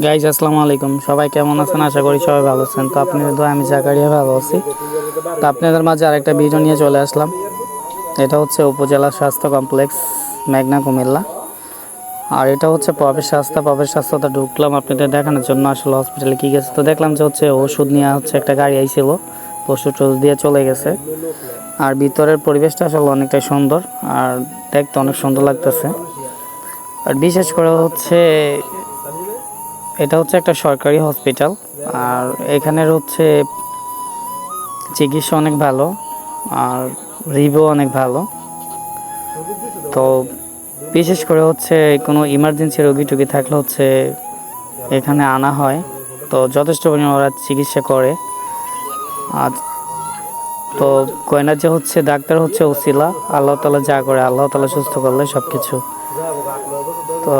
Guys আসসালামু আলাইকুম। সবাই কেমন আছেন? আশা করি সবাই ভালো আছেন। তো আপনাদের দোয়া আমি জাকারিয়া ভালো আছি। তো আপনাদের মাঝে আরেকটা ভিডিও নিয়ে চলে আসলাম। এটা হচ্ছে উপজেলা স্বাস্থ্য কমপ্লেক্স, মেঘনা কুমিল্লা। আর এটা হচ্ছে প্রবেশ স্বাস্থ্য প্রবেশ স্বাস্থ্যটা ঢুকলাম আপনাদের দেখানোর জন্য। আসলে হসপিটালে কী গেছে তো দেখলাম যে হচ্ছে ওষুধ নিয়ে হচ্ছে একটা গাড়ি আইছিল। ওষুধ টষুধ দিয়ে চলে গেছে। আর ভিতরের পরিবেশটা আসলে অনেকটাই সুন্দর। আর দেখতে অনেক সুন্দর লাগতেছে। আর বিশেষ করে হচ্ছে এটা হচ্ছে একটা সরকারি হসপিটাল। আর এখানের হচ্ছে চিকিৎসা অনেক ভালো, আর রিভিউ অনেক ভালো। তো বিশেষ করে হচ্ছে কোনো ইমার্জেন্সি রোগী টুগী থাকলে হচ্ছে এখানে আনা হয়। তো যথেষ্ট পরিমাণে ওরা চিকিৎসা করে। আর তো কয়না যে হচ্ছে ডাক্তার হচ্ছে ওসিলা, আল্লাহ তালা যা করে আল্লাহ তালা সুস্থ করলে সব কিছু তো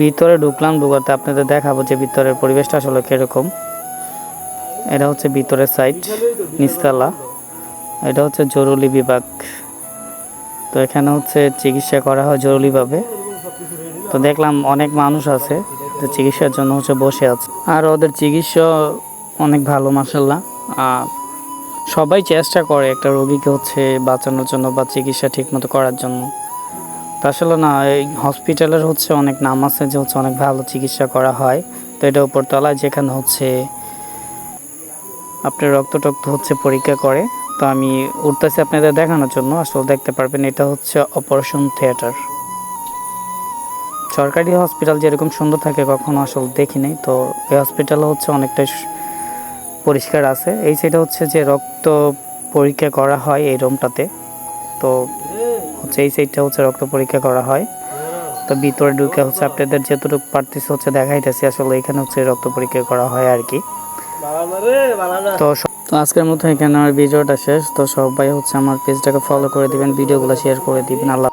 ভিতরে ঢুকলাম, ঢুকাতে আপনাদের দেখাবো যে ভিতরের পরিবেশটা আসলে কীরকম। এটা হচ্ছে ভিতরের সাইড নিস্তালা এটা হচ্ছে জরুরি বিভাগ। তো এখানে হচ্ছে চিকিৎসা করা হয় জরুরিভাবে। তো দেখলাম অনেক মানুষ আছে যে চিকিৎসার জন্য হচ্ছে বসে আছে। আর ওদের চিকিৎসা অনেক ভালো মাসাল্লাহ আর সবাই চেষ্টা করে একটা রোগীকে হচ্ছে বাঁচানোর জন্য বা চিকিৎসা ঠিকমতো করার জন্য। তা আসলে না, এই হসপিটালের হচ্ছে অনেক নাম আছে যে হচ্ছে অনেক ভালো চিকিৎসা করা হয়। তো এটা উপরতলায় যেখানে হচ্ছে আপনার রক্ত টক্ত হচ্ছে পরীক্ষা করে। তো আমি উঠতেছি আপনাদের দেখানোর জন্য, আসলে দেখতে পারবেন এটা হচ্ছে অপারেশন থিয়েটার সরকারি হসপিটাল যেরকম সুন্দর থাকে, কখনো আসলে দেখি নাই। তো এই হসপিটাল হচ্ছে অনেকটাই সু- পরিষ্কার আছে। এই সাইডে হচ্ছে যে রক্ত পরীক্ষা করা হয় এই রুমটাতে তো হচ্ছে এই সাইডটা হচ্ছে রক্ত পরীক্ষা করা হয়। তো ভিতরে ঢুকে হচ্ছে আপনাদের যেতটুকু পারতেছে হচ্ছে দেখাইতেছি, আসলে এখানে হচ্ছে রক্ত পরীক্ষা করা হয় আর কি। তো তো আজকের মতো এখানে আমার ভিডিওটা শেষ। তো সবাই হচ্ছে আমার পেজটাকে ফলো করে দিবেন, ভিডিওগুলো শেয়ার করে দিবেন। আল্লাহ